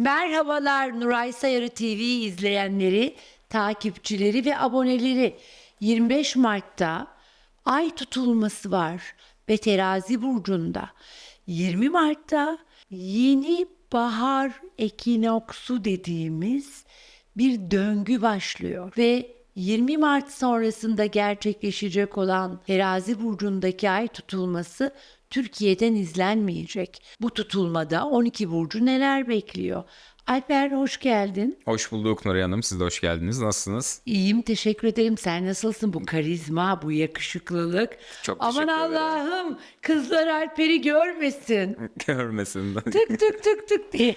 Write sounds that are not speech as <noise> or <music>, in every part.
Merhabalar Nuray Sayarı TV izleyenleri, takipçileri ve aboneleri. 25 Mart'ta ay tutulması var ve terazi burcunda. 20 Mart'ta yeni bahar ekinoksu dediğimiz bir döngü başlıyor ve 20 Mart sonrasında gerçekleşecek olan terazi burcundaki ay tutulması Türkiye'den izlenmeyecek. Bu tutulmada 12 burcu neler bekliyor? Alper hoş geldin. Hoş bulduk Nuray Hanım. Siz de hoş geldiniz. Nasılsınız? İyiyim teşekkür ederim. Sen nasılsın? Bu karizma, bu yakışıklılık. Çok Aman. Allah'ım kızlar Alper'i görmesin. <laughs> Görmesin. tık tık tık tık diye.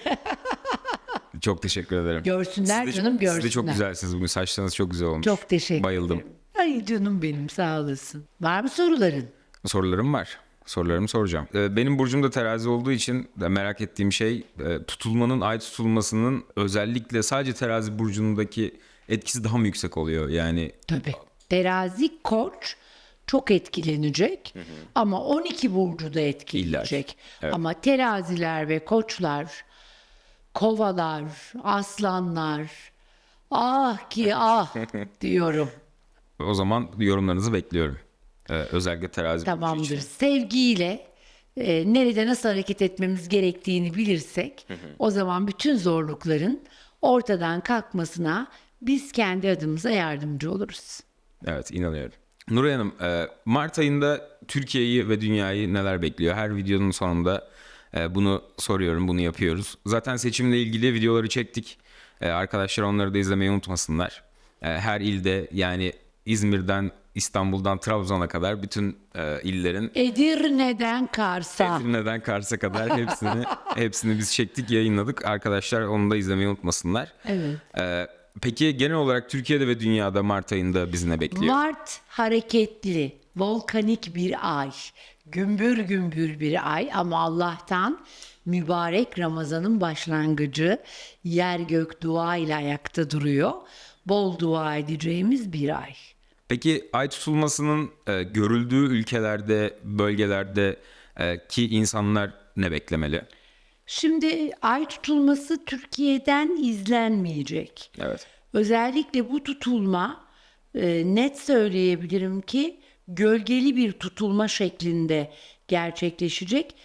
<laughs> çok teşekkür ederim. Görsünler Siz de- canım görsünler. Siz de çok güzelsiniz bugün. Saçlarınız çok güzel olmuş. Çok teşekkür Bayıldım. ederim. Ay canım benim sağ olasın. Var mı soruların? Sorularım var. Sorularımı soracağım. Ee, Benim burcum da terazi olduğu için de merak ettiğim şey e, tutulmanın, ay tutulmasının özellikle sadece terazi burcundaki etkisi daha mı yüksek oluyor? Yani Tabii. Terazi koç çok etkilenecek ama 12 burcu da etkileyecek. Evet. Ama teraziler ve koçlar, kovalar, aslanlar ah ki <laughs> ah diyorum. o zaman yorumlarınızı bekliyorum. Ee, özellikle terazi Tamamdır. için. Sevgiyle e, nerede nasıl hareket etmemiz gerektiğini bilirsek o zaman bütün zorlukların ortadan kalkmasına biz kendi adımıza yardımcı oluruz. Evet inanıyorum. Nuray Hanım, e, Mart ayında Türkiye'yi ve dünyayı neler bekliyor? Her videonun sonunda e, bunu soruyorum, bunu yapıyoruz. Zaten seçimle ilgili videoları çektik. E, Arkadaşlar onları da izlemeyi unutmasınlar. E, Her ilde yani İzmir'den, İstanbul'dan Trabzon'a kadar bütün e, illerin Edirne'den Kars'a. Edirne'den Kars'a kadar hepsini <laughs> hepsini biz çektik, yayınladık. Arkadaşlar onu da izlemeyi unutmasınlar. Evet. E, Peki genel olarak Türkiye'de ve dünyada Mart ayında bizi ne bekliyor? Mart hareketli, volkanik bir ay. Gümbür gümbür bir ay ama Allah'tan mübarek Ramazan'ın başlangıcı yer gök dua ile ayakta duruyor. Bol dua edeceğimiz bir ay. Peki ay tutulmasının e, görüldüğü ülkelerde, bölgelerde e, ki insanlar ne beklemeli? Şimdi ay tutulması Türkiye'den izlenmeyecek. Evet. Özellikle bu tutulma e, net söyleyebilirim ki gölgeli bir tutulma şeklinde gerçekleşecek.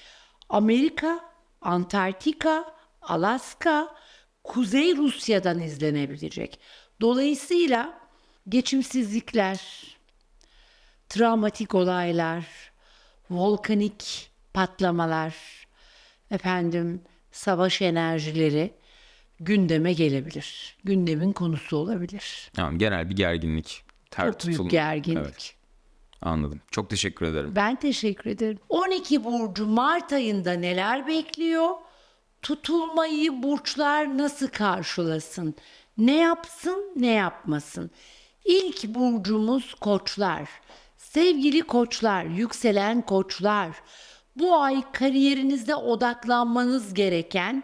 Amerika, Antarktika, Alaska, Kuzey Rusya'dan izlenebilecek. Dolayısıyla geçimsizlikler, travmatik olaylar, volkanik patlamalar, efendim savaş enerjileri gündeme gelebilir. Gündemin konusu olabilir. Tamam, genel bir gerginlik. Ter Çok büyük tutulma. gerginlik. Evet, anladım. Çok teşekkür ederim. Ben teşekkür ederim. 12 burcu Mart ayında neler bekliyor? Tutulmayı burçlar nasıl karşılasın? Ne yapsın, ne yapmasın? İlk burcumuz koçlar. Sevgili koçlar, yükselen koçlar. Bu ay kariyerinizde odaklanmanız gereken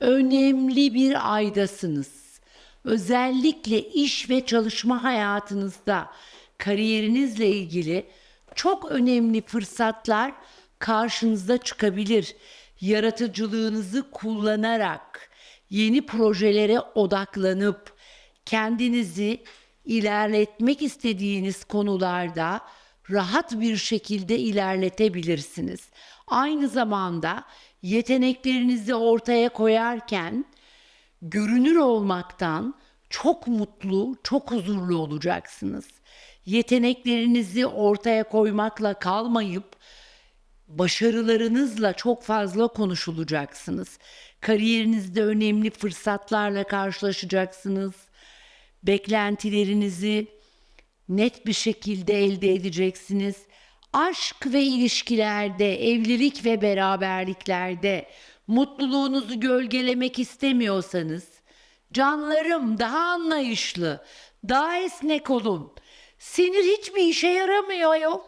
önemli bir aydasınız. Özellikle iş ve çalışma hayatınızda kariyerinizle ilgili çok önemli fırsatlar karşınıza çıkabilir. Yaratıcılığınızı kullanarak yeni projelere odaklanıp kendinizi ilerletmek istediğiniz konularda rahat bir şekilde ilerletebilirsiniz. Aynı zamanda yeteneklerinizi ortaya koyarken görünür olmaktan çok mutlu, çok huzurlu olacaksınız. Yeteneklerinizi ortaya koymakla kalmayıp başarılarınızla çok fazla konuşulacaksınız. Kariyerinizde önemli fırsatlarla karşılaşacaksınız. Beklentilerinizi net bir şekilde elde edeceksiniz. Aşk ve ilişkilerde, evlilik ve beraberliklerde mutluluğunuzu gölgelemek istemiyorsanız, canlarım daha anlayışlı, daha esnek olun. Sinir hiçbir işe yaramıyor ayol.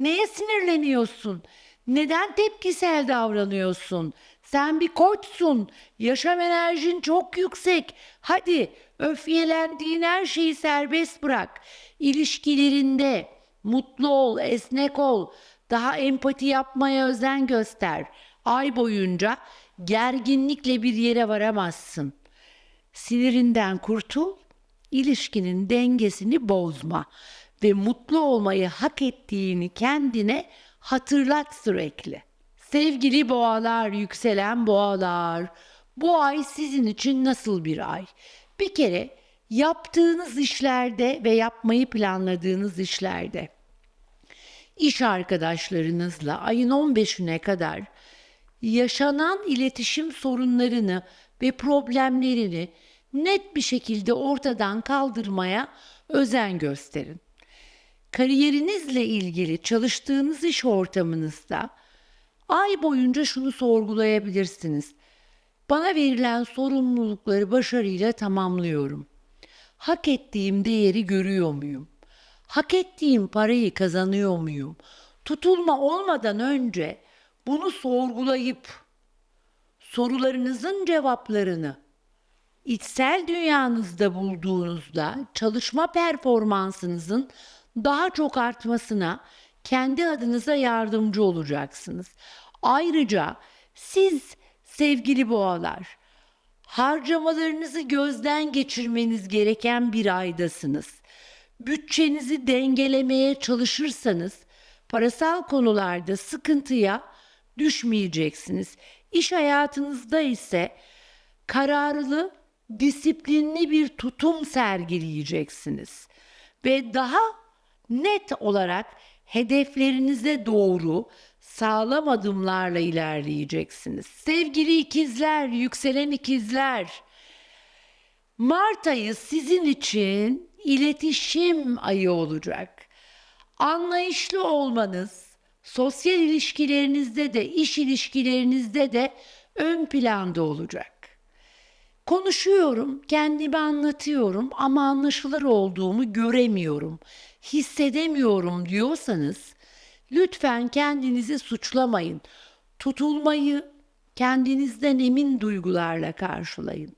Neye sinirleniyorsun? Neden tepkisel davranıyorsun? Sen bir koçsun. Yaşam enerjin çok yüksek. Hadi öfkelendiğin her şeyi serbest bırak. İlişkilerinde mutlu ol, esnek ol. Daha empati yapmaya özen göster. Ay boyunca gerginlikle bir yere varamazsın. Sinirinden kurtul, ilişkinin dengesini bozma ve mutlu olmayı hak ettiğini kendine hatırlat sürekli. Sevgili boğalar, yükselen boğalar, bu ay sizin için nasıl bir ay? Bir kere yaptığınız işlerde ve yapmayı planladığınız işlerde iş arkadaşlarınızla ayın 15'üne kadar yaşanan iletişim sorunlarını ve problemlerini net bir şekilde ortadan kaldırmaya özen gösterin. Kariyerinizle ilgili çalıştığınız iş ortamınızda ay boyunca şunu sorgulayabilirsiniz. Bana verilen sorumlulukları başarıyla tamamlıyorum. Hak ettiğim değeri görüyor muyum? Hak ettiğim parayı kazanıyor muyum? Tutulma olmadan önce bunu sorgulayıp sorularınızın cevaplarını içsel dünyanızda bulduğunuzda çalışma performansınızın daha çok artmasına kendi adınıza yardımcı olacaksınız. Ayrıca siz sevgili boğalar harcamalarınızı gözden geçirmeniz gereken bir aydasınız. Bütçenizi dengelemeye çalışırsanız parasal konularda sıkıntıya düşmeyeceksiniz. İş hayatınızda ise kararlı, disiplinli bir tutum sergileyeceksiniz ve daha net olarak hedeflerinize doğru sağlam adımlarla ilerleyeceksiniz. Sevgili ikizler, yükselen ikizler, Mart ayı sizin için iletişim ayı olacak. Anlayışlı olmanız, sosyal ilişkilerinizde de, iş ilişkilerinizde de ön planda olacak. Konuşuyorum, kendimi anlatıyorum ama anlaşılır olduğumu göremiyorum, hissedemiyorum diyorsanız lütfen kendinizi suçlamayın. Tutulmayı kendinizden emin duygularla karşılayın.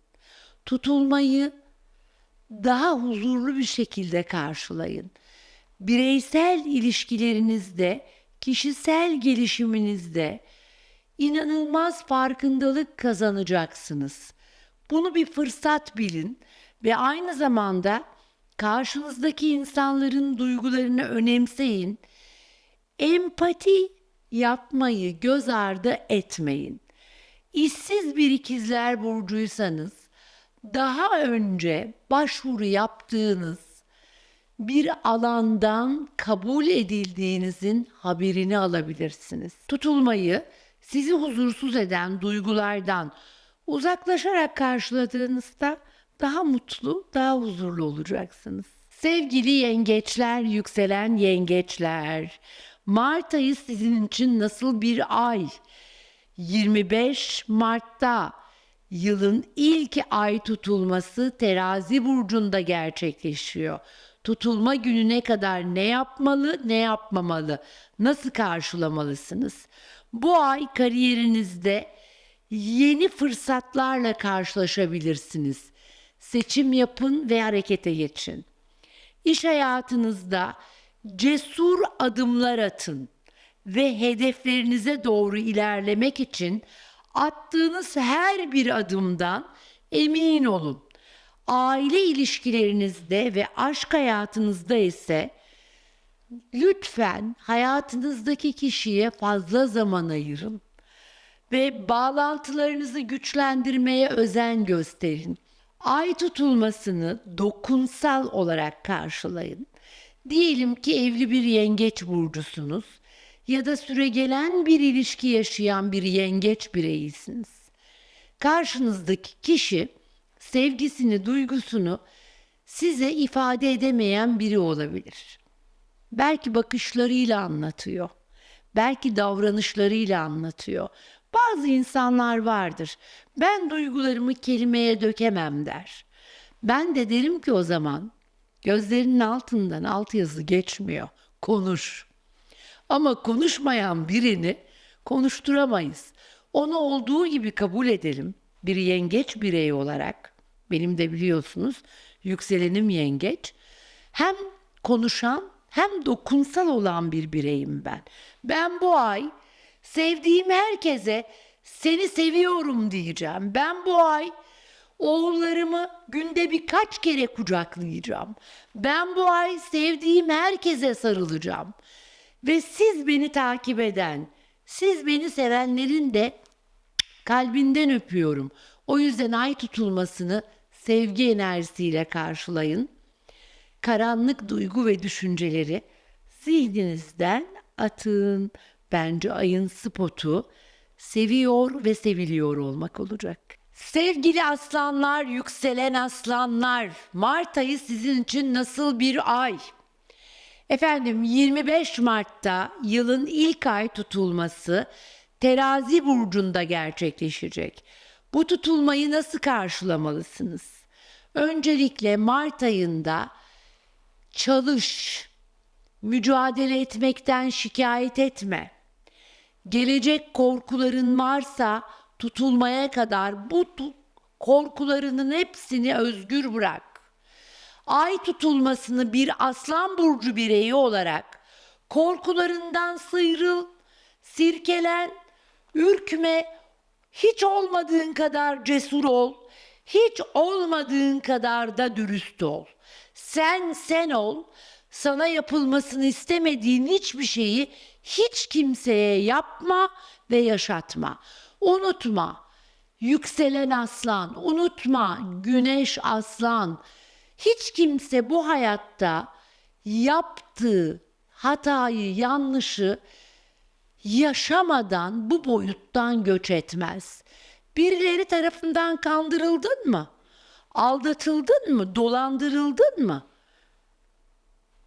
Tutulmayı daha huzurlu bir şekilde karşılayın. Bireysel ilişkilerinizde, kişisel gelişiminizde inanılmaz farkındalık kazanacaksınız. Bunu bir fırsat bilin ve aynı zamanda karşınızdaki insanların duygularını önemseyin. Empati yapmayı göz ardı etmeyin. İşsiz bir ikizler burcuysanız daha önce başvuru yaptığınız bir alandan kabul edildiğinizin haberini alabilirsiniz. Tutulmayı sizi huzursuz eden duygulardan uzaklaşarak karşıladığınızda daha mutlu, daha huzurlu olacaksınız. Sevgili yengeçler, yükselen yengeçler, Mart ayı sizin için nasıl bir ay? 25 Mart'ta yılın ilk ay tutulması terazi burcunda gerçekleşiyor. Tutulma gününe kadar ne yapmalı, ne yapmamalı, nasıl karşılamalısınız? Bu ay kariyerinizde yeni fırsatlarla karşılaşabilirsiniz. Seçim yapın ve harekete geçin. İş hayatınızda cesur adımlar atın ve hedeflerinize doğru ilerlemek için attığınız her bir adımdan emin olun. Aile ilişkilerinizde ve aşk hayatınızda ise lütfen hayatınızdaki kişiye fazla zaman ayırın ve bağlantılarınızı güçlendirmeye özen gösterin. Ay tutulmasını dokunsal olarak karşılayın. Diyelim ki evli bir yengeç burcusunuz ya da süregelen bir ilişki yaşayan bir yengeç bireyisiniz. Karşınızdaki kişi sevgisini, duygusunu size ifade edemeyen biri olabilir. Belki bakışlarıyla anlatıyor. Belki davranışlarıyla anlatıyor. Bazı insanlar vardır. Ben duygularımı kelimeye dökemem der. Ben de derim ki o zaman gözlerinin altından alt yazı geçmiyor. Konuş. Ama konuşmayan birini konuşturamayız. Onu olduğu gibi kabul edelim. Bir yengeç birey olarak. Benim de biliyorsunuz yükselenim yengeç. Hem konuşan hem dokunsal olan bir bireyim ben. Ben bu ay sevdiğim herkese Seni seviyorum diyeceğim. Ben bu ay oğullarımı günde birkaç kere kucaklayacağım. Ben bu ay sevdiğim herkese sarılacağım. Ve siz beni takip eden, siz beni sevenlerin de kalbinden öpüyorum. O yüzden ay tutulmasını sevgi enerjisiyle karşılayın. Karanlık duygu ve düşünceleri zihninizden atın. Bence ayın spotu seviyor ve seviliyor olmak olacak. Sevgili aslanlar, yükselen aslanlar, Mart ayı sizin için nasıl bir ay? Efendim 25 Mart'ta yılın ilk ay tutulması terazi burcunda gerçekleşecek. Bu tutulmayı nasıl karşılamalısınız? Öncelikle Mart ayında çalış, mücadele etmekten şikayet etme. Gelecek korkuların varsa tutulmaya kadar bu tu- korkularının hepsini özgür bırak ay tutulmasını bir aslan burcu bireyi olarak korkularından sıyrıl, sirkelen, ürkme, hiç olmadığın kadar cesur ol, hiç olmadığın kadar da dürüst ol. Sen sen ol, sana yapılmasını istemediğin hiçbir şeyi hiç kimseye yapma ve yaşatma. Unutma, yükselen aslan, unutma, güneş aslan, hiç kimse bu hayatta yaptığı hatayı, yanlışı yaşamadan bu boyuttan göç etmez. Birileri tarafından kandırıldın mı? Aldatıldın mı? Dolandırıldın mı?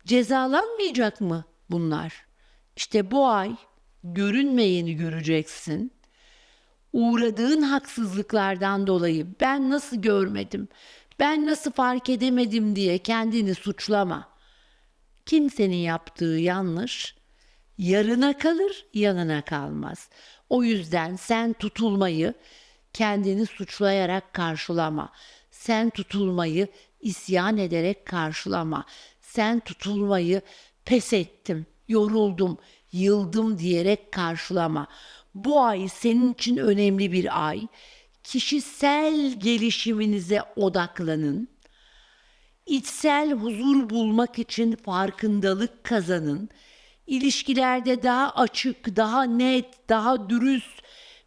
Cezalanmayacak mı bunlar? İşte bu ay görünmeyeni göreceksin uğradığın haksızlıklardan dolayı ben nasıl görmedim, ben nasıl fark edemedim diye kendini suçlama. Kimsenin yaptığı yanlış yarına kalır, yanına kalmaz. O yüzden sen tutulmayı kendini suçlayarak karşılama. Sen tutulmayı isyan ederek karşılama. Sen tutulmayı pes ettim, yoruldum, yıldım diyerek karşılama. Bu ay senin için önemli bir ay. Kişisel gelişiminize odaklanın. İçsel huzur bulmak için farkındalık kazanın. İlişkilerde daha açık, daha net, daha dürüst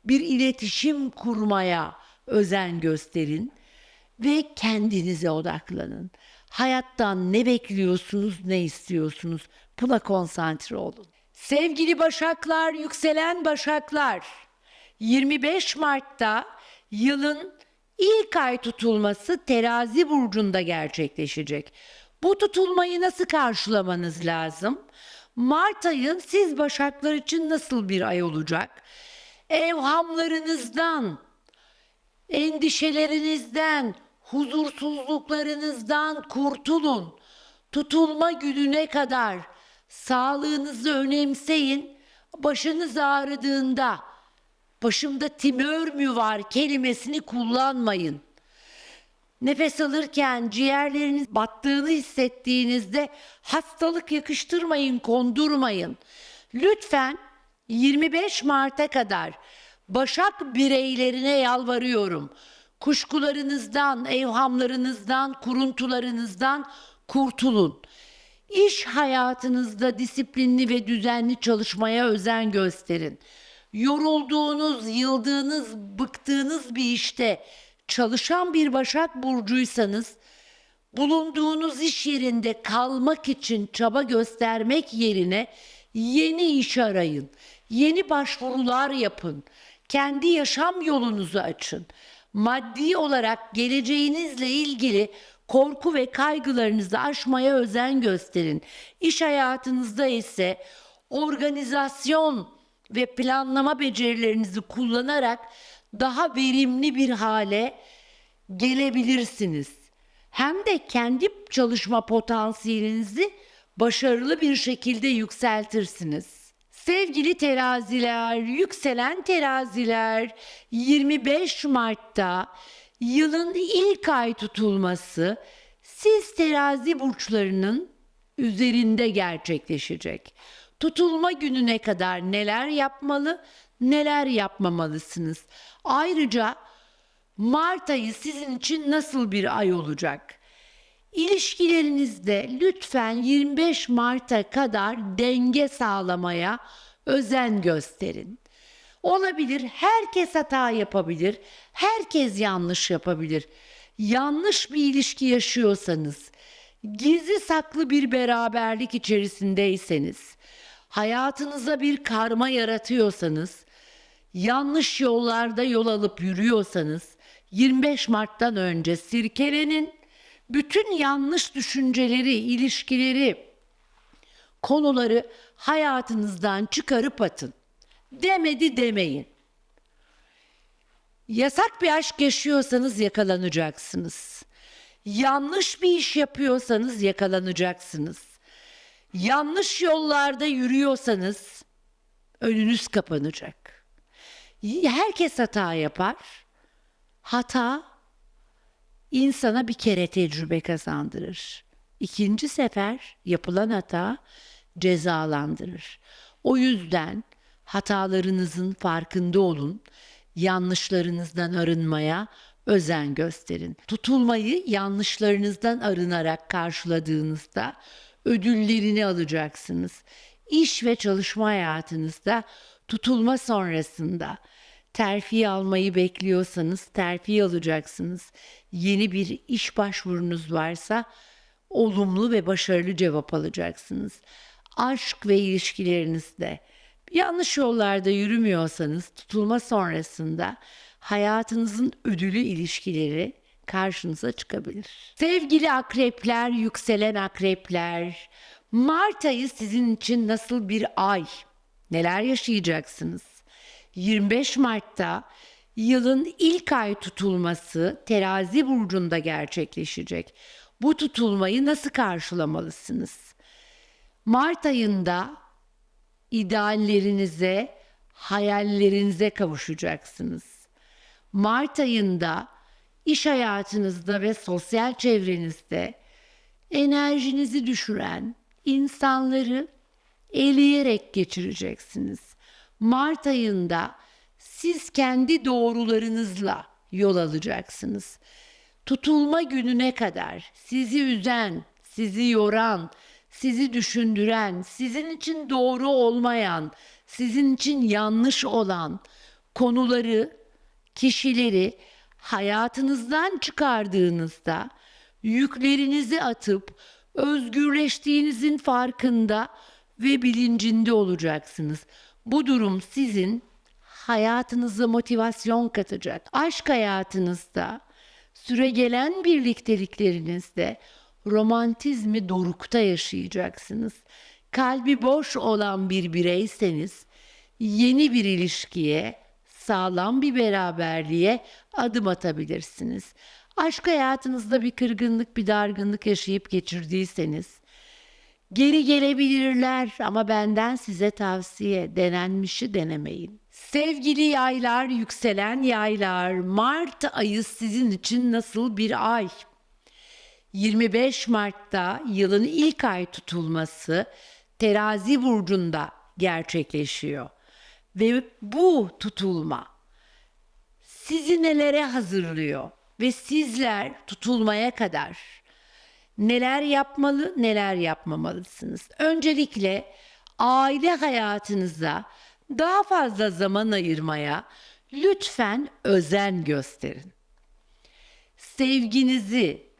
bir iletişim kurmaya özen gösterin ve kendinize odaklanın. Hayattan ne bekliyorsunuz, ne istiyorsunuz? Buna konsantre olun. Sevgili Başaklar, yükselen Başaklar, 25 Mart'ta yılın ilk ay tutulması terazi burcunda gerçekleşecek. Bu tutulmayı nasıl karşılamanız lazım? Mart ayı siz Başaklar için nasıl bir ay olacak? Evhamlarınızdan, endişelerinizden, huzursuzluklarınızdan kurtulun. Tutulma gününe kadar sağlığınızı önemseyin. Başınız ağrıdığında başımda timör mü var kelimesini kullanmayın. Nefes alırken ciğerleriniz battığını hissettiğinizde hastalık yakıştırmayın, kondurmayın. Lütfen 25 Mart'a kadar Başak bireylerine yalvarıyorum. Kuşkularınızdan, evhamlarınızdan, kuruntularınızdan kurtulun. İş hayatınızda disiplinli ve düzenli çalışmaya özen gösterin. Yorulduğunuz, yıldığınız, bıktığınız bir işte çalışan bir Başak burcuysanız bulunduğunuz iş yerinde kalmak için çaba göstermek yerine yeni iş arayın. Yeni başvurular yapın. Kendi yaşam yolunuzu açın. Maddi olarak geleceğinizle ilgili korku ve kaygılarınızı aşmaya özen gösterin. İş hayatınızda ise organizasyon ve planlama becerilerinizi kullanarak daha verimli bir hale gelebilirsiniz. Hem de kendi çalışma potansiyelinizi başarılı bir şekilde yükseltirsiniz. Sevgili teraziler, yükselen teraziler 25 Mart'ta yılın ilk ay tutulması siz terazi burçlarının üzerinde gerçekleşecek. Tutulma gününe kadar neler yapmalı, neler yapmamalısınız? Ayrıca Mart ayı sizin için nasıl bir ay olacak? İlişkilerinizde lütfen 25 Mart'a kadar denge sağlamaya özen gösterin. Olabilir, herkes hata yapabilir, herkes yanlış yapabilir. Yanlış bir ilişki yaşıyorsanız, gizli saklı bir beraberlik içerisindeyseniz, hayatınıza bir karma yaratıyorsanız, yanlış yollarda yol alıp yürüyorsanız 25 Mart'tan önce sirkelenin bütün yanlış düşünceleri, ilişkileri, konuları hayatınızdan çıkarıp atın. Demedi demeyin. Yasak bir aşk yaşıyorsanız yakalanacaksınız. Yanlış bir iş yapıyorsanız yakalanacaksınız. Yanlış yollarda yürüyorsanız önünüz kapanacak. Herkes hata yapar. Hata insana bir kere tecrübe kazandırır. İkinci sefer yapılan hata cezalandırır. O yüzden hatalarınızın farkında olun. Yanlışlarınızdan arınmaya özen gösterin. Tutulmayı yanlışlarınızdan arınarak karşıladığınızda ödüllerini alacaksınız. İş ve çalışma hayatınızda tutulma sonrasında terfi almayı bekliyorsanız terfi alacaksınız. Yeni bir iş başvurunuz varsa olumlu ve başarılı cevap alacaksınız. Aşk ve ilişkilerinizde yanlış yollarda yürümüyorsanız tutulma sonrasında hayatınızın ödülü ilişkileri karşınıza çıkabilir. Sevgili akrepler, yükselen akrepler, Mart ayı sizin için nasıl bir ay? Neler yaşayacaksınız? 25 Mart'ta yılın ilk ay tutulması terazi burcunda gerçekleşecek. Bu tutulmayı nasıl karşılamalısınız? Mart ayında ideallerinize, hayallerinize kavuşacaksınız. Mart ayında iş hayatınızda ve sosyal çevrenizde enerjinizi düşüren insanları eleyerek geçireceksiniz. Mart ayında siz kendi doğrularınızla yol alacaksınız. Tutulma gününe kadar sizi üzen, sizi yoran, sizi düşündüren, sizin için doğru olmayan, sizin için yanlış olan konuları, kişileri hayatınızdan çıkardığınızda yüklerinizi atıp özgürleştiğinizin farkında ve bilincinde olacaksınız. Bu durum sizin hayatınıza motivasyon katacak. Aşk hayatınızda, süregelen birlikteliklerinizde romantizmi dorukta yaşayacaksınız. Kalbi boş olan bir bireyseniz yeni bir ilişkiye, sağlam bir beraberliğe adım atabilirsiniz. Aşk hayatınızda bir kırgınlık, bir dargınlık yaşayıp geçirdiyseniz geri gelebilirler ama benden size tavsiye denenmişi denemeyin. Sevgili yaylar, yükselen yaylar, Mart ayı sizin için nasıl bir ay? 25 Mart'ta yılın ilk ay tutulması Terazi burcunda gerçekleşiyor. Ve bu tutulma sizi nelere hazırlıyor ve sizler tutulmaya kadar neler yapmalı, neler yapmamalısınız. Öncelikle aile hayatınıza daha fazla zaman ayırmaya lütfen özen gösterin. Sevginizi,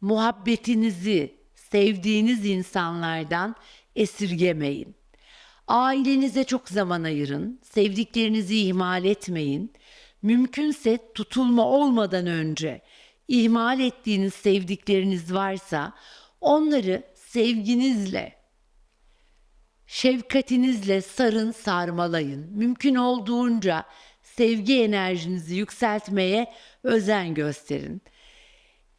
muhabbetinizi sevdiğiniz insanlardan esirgemeyin. Ailenize çok zaman ayırın, sevdiklerinizi ihmal etmeyin. Mümkünse tutulma olmadan önce ihmal ettiğiniz sevdikleriniz varsa onları sevginizle, şefkatinizle sarın, sarmalayın. Mümkün olduğunca sevgi enerjinizi yükseltmeye özen gösterin.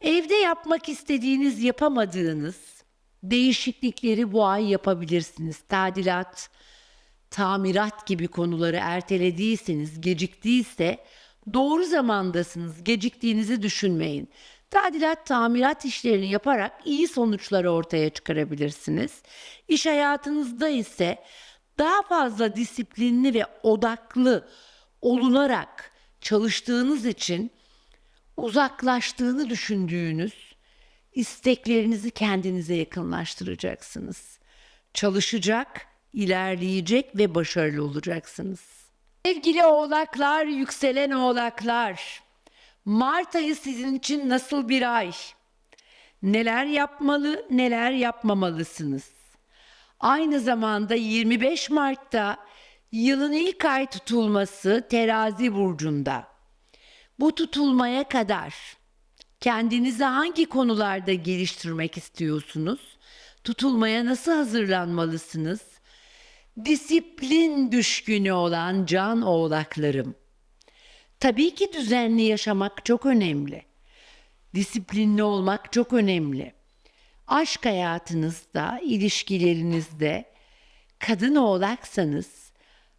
Evde yapmak istediğiniz, yapamadığınız değişiklikleri bu ay yapabilirsiniz. Tadilat, tamirat gibi konuları ertelediyseniz, geciktiyse doğru zamandasınız. Geciktiğinizi düşünmeyin. Tadilat, tamirat işlerini yaparak iyi sonuçlar ortaya çıkarabilirsiniz. İş hayatınızda ise daha fazla disiplinli ve odaklı olunarak çalıştığınız için uzaklaştığını düşündüğünüz isteklerinizi kendinize yakınlaştıracaksınız. Çalışacak, ilerleyecek ve başarılı olacaksınız. Sevgili oğlaklar, yükselen oğlaklar, Mart ayı sizin için nasıl bir ay? Neler yapmalı, neler yapmamalısınız? Aynı zamanda 25 Mart'ta yılın ilk ay tutulması Terazi burcunda. Bu tutulmaya kadar kendinizi hangi konularda geliştirmek istiyorsunuz? Tutulmaya nasıl hazırlanmalısınız? Disiplin düşkünü olan can oğlaklarım. Tabii ki düzenli yaşamak çok önemli. Disiplinli olmak çok önemli. Aşk hayatınızda, ilişkilerinizde kadın oğlaksanız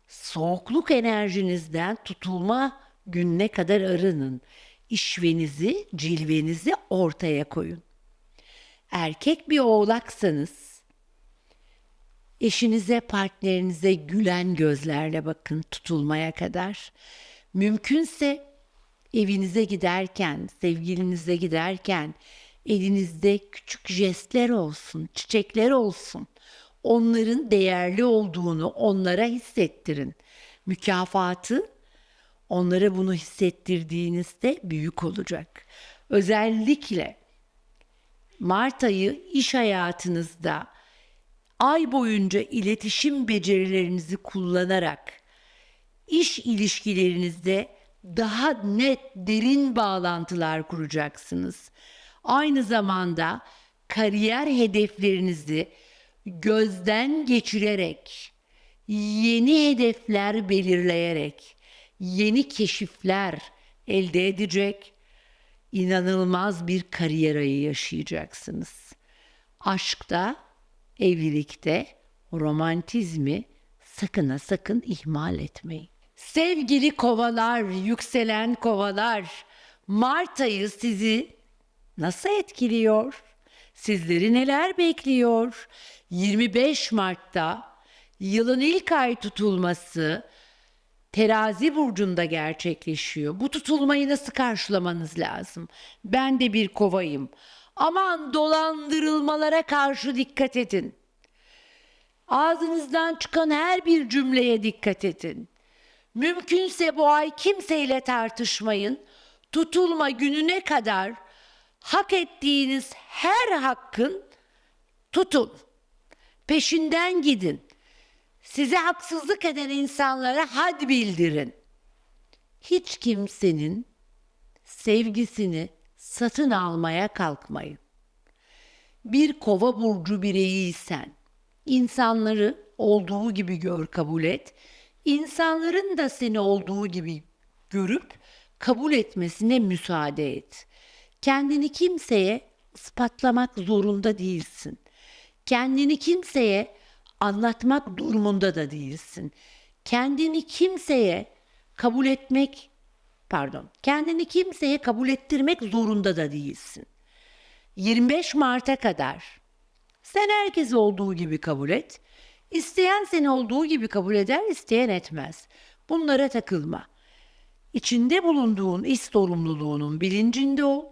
soğukluk enerjinizden tutulma gününe kadar arının. İşvenizi, cilvenizi ortaya koyun. Erkek bir oğlaksanız eşinize, partnerinize gülen gözlerle bakın tutulmaya kadar. Mümkünse evinize giderken, sevgilinize giderken elinizde küçük jestler olsun, çiçekler olsun. Onların değerli olduğunu onlara hissettirin. Mükafatı onlara bunu hissettirdiğinizde büyük olacak. Özellikle Mart ayı iş hayatınızda ay boyunca iletişim becerilerinizi kullanarak iş ilişkilerinizde daha net, derin bağlantılar kuracaksınız. Aynı zamanda kariyer hedeflerinizi gözden geçirerek, yeni hedefler belirleyerek, yeni keşifler elde edecek, inanılmaz bir kariyer ayı yaşayacaksınız. Aşkta, evlilikte romantizmi sakın ha sakın ihmal etmeyin. Sevgili kovalar, yükselen kovalar, Mart ayı sizi nasıl etkiliyor? Sizleri neler bekliyor? 25 Mart'ta yılın ilk ay tutulması Terazi burcunda gerçekleşiyor. Bu tutulmayı nasıl karşılamanız lazım? Ben de bir kovayım. Aman dolandırılmalara karşı dikkat edin. Ağzınızdan çıkan her bir cümleye dikkat edin. Mümkünse bu ay kimseyle tartışmayın. Tutulma gününe kadar hak ettiğiniz her hakkın tutun. Peşinden gidin. Size haksızlık eden insanlara had bildirin. Hiç kimsenin sevgisini satın almaya kalkmayın. Bir kova burcu bireyiysen insanları olduğu gibi gör kabul et. İnsanların da seni olduğu gibi görüp kabul etmesine müsaade et. Kendini kimseye ispatlamak zorunda değilsin. Kendini kimseye anlatmak durumunda da değilsin. Kendini kimseye kabul etmek pardon, kendini kimseye kabul ettirmek zorunda da değilsin. 25 Mart'a kadar sen herkesi olduğu gibi kabul et. İsteyen seni olduğu gibi kabul eder, isteyen etmez. Bunlara takılma. İçinde bulunduğun iş sorumluluğunun bilincinde ol.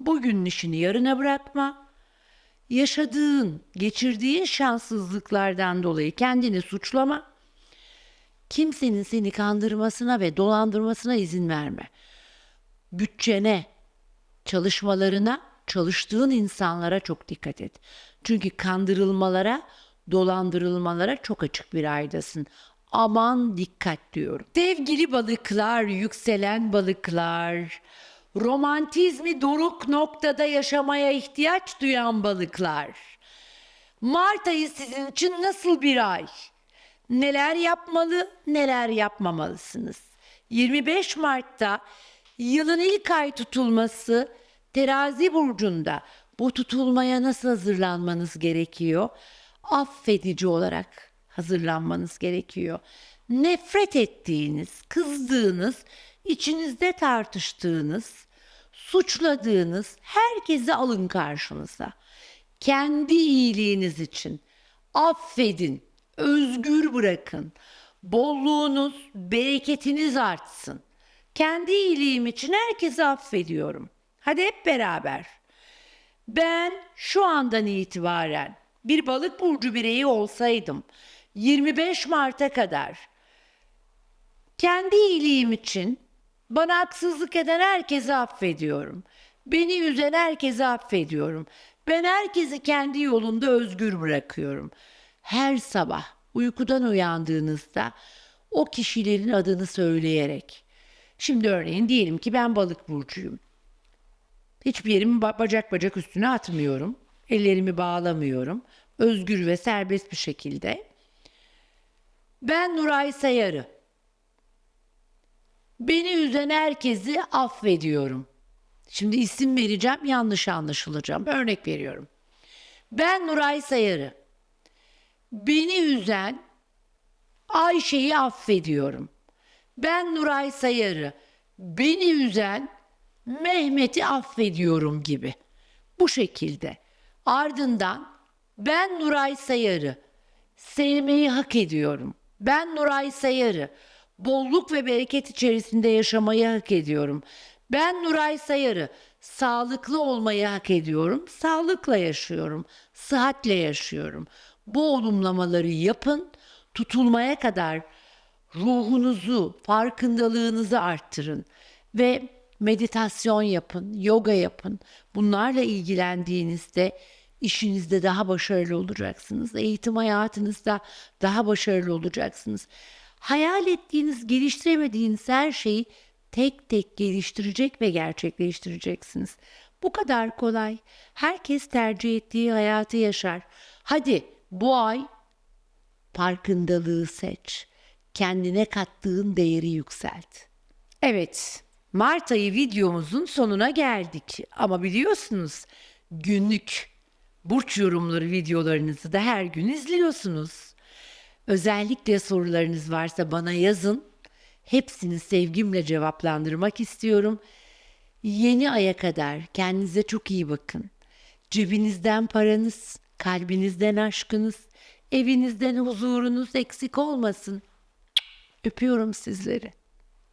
Bugünün işini yarına bırakma. Yaşadığın, geçirdiğin şanssızlıklardan dolayı kendini suçlama. Kimsenin seni kandırmasına ve dolandırmasına izin verme. Bütçene, çalışmalarına, çalıştığın insanlara çok dikkat et. Çünkü kandırılmalara, dolandırılmalara çok açık bir aydasın. Aman dikkat diyorum. Sevgili balıklar, yükselen balıklar, romantizmi doruk noktada yaşamaya ihtiyaç duyan balıklar. Mart ayı sizin için nasıl bir ay? Neler yapmalı, neler yapmamalısınız? 25 Mart'ta yılın ilk ay tutulması Terazi burcunda. Bu tutulmaya nasıl hazırlanmanız gerekiyor? Affedici olarak hazırlanmanız gerekiyor. Nefret ettiğiniz, kızdığınız, içinizde tartıştığınız, suçladığınız herkesi alın karşınıza. Kendi iyiliğiniz için affedin, özgür bırakın. Bolluğunuz, bereketiniz artsın. Kendi iyiliğim için herkesi affediyorum. Hadi hep beraber. Ben şu andan itibaren bir balık burcu bireyi olsaydım 25 Mart'a kadar kendi iyiliğim için bana haksızlık eden herkesi affediyorum. Beni üzen herkesi affediyorum. Ben herkesi kendi yolunda özgür bırakıyorum. Her sabah uykudan uyandığınızda o kişilerin adını söyleyerek. Şimdi örneğin diyelim ki ben balık burcuyum. Hiçbir yerimi ba- bacak bacak üstüne atmıyorum. Ellerimi bağlamıyorum. Özgür ve serbest bir şekilde. Ben Nuray Sayarı. Beni üzen herkesi affediyorum. Şimdi isim vereceğim yanlış anlaşılacağım. Örnek veriyorum. Ben Nuray Sayarı. Beni üzen Ayşe'yi affediyorum. Ben Nuray Sayarı. Beni üzen Mehmet'i affediyorum gibi. Bu şekilde. Ardından ben Nuray Sayarı sevmeyi hak ediyorum. Ben Nuray Sayarı bolluk ve bereket içerisinde yaşamayı hak ediyorum. Ben Nuray Sayarı sağlıklı olmayı hak ediyorum. Sağlıkla yaşıyorum. Sıhhatle yaşıyorum. Bu olumlamaları yapın. Tutulmaya kadar ruhunuzu, farkındalığınızı arttırın ve meditasyon yapın, yoga yapın. Bunlarla ilgilendiğinizde işinizde daha başarılı olacaksınız. Eğitim hayatınızda daha başarılı olacaksınız. Hayal ettiğiniz, geliştiremediğiniz her şeyi tek tek geliştirecek ve gerçekleştireceksiniz. Bu kadar kolay. Herkes tercih ettiği hayatı yaşar. Hadi bu ay farkındalığı seç. Kendine kattığın değeri yükselt. Evet, Mart ayı videomuzun sonuna geldik. Ama biliyorsunuz günlük burç yorumları videolarınızı da her gün izliyorsunuz. Özellikle sorularınız varsa bana yazın. Hepsini sevgimle cevaplandırmak istiyorum. Yeni aya kadar kendinize çok iyi bakın. Cebinizden paranız, kalbinizden aşkınız, evinizden huzurunuz eksik olmasın. Öpüyorum sizleri.